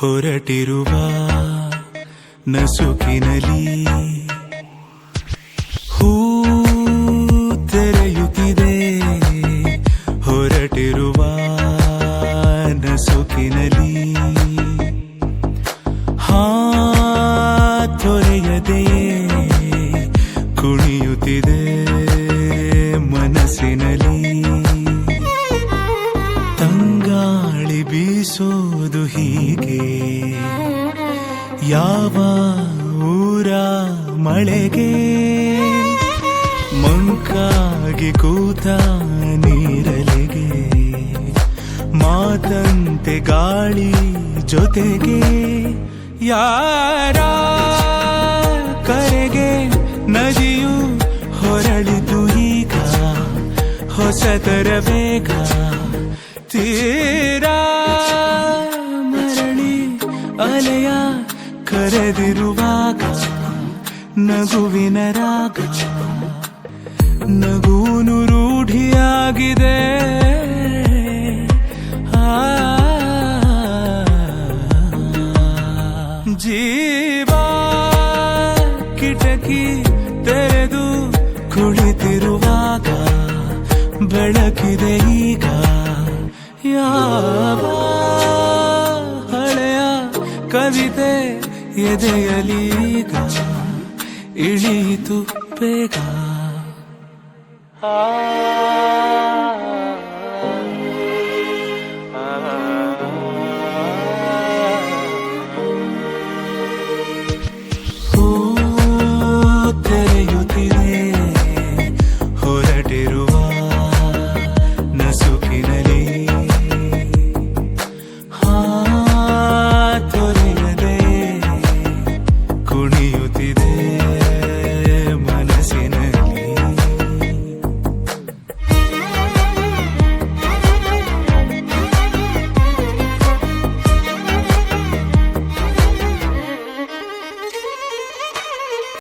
ಹೊರಟಿರುವ ನಸುಕಿನಲಿ ಹೂ ತೆರೆಯುತ್ತಿದೆ. ಹೊರಟಿರುವ ನಸುಕಿನಲಿ ಹಾ ತೊರೆಯದೆಯೇ ಕುಣಿಯುತ್ತಿದೆ ಮನಸ್ಸಿನಲ್ಲಿ. ಬೀಸೋದು ಹೀಗೆ. ಯಾವ ಊರ ಮಳೆಗೆ? ಮಂಕಾಗಿ ಕೂತ ನೀರಲೆಗೆ. ಮಾತಂತೆ ಗಾಳಿ ಜೊತೆಗೆ. ಯಾರ ಕರೆಗೆ ನದಿಯು ಹೊರಳಿತು ಈಗ? ಹೊಸತರ ಗಾ ತೀರಾ ಕರೆದಿರುವಾಗ ನಗುವಿನ ರಾಗ ನಗೂನು ರೂಢಿಯಾಗಿದೆ. ಜೀವ ಕಿಟಕಿ ತೆರೆದು ಕುಳಿತಿರುವಾಗ ಬೆಳಕಿದೆ ಈಗ. ಯಾವ ಹಳೆಯ ಕವಿತೆ ಎದೆಯಲೀಗ ಇಳಿಯಿತು ಬೇಗ. ಆ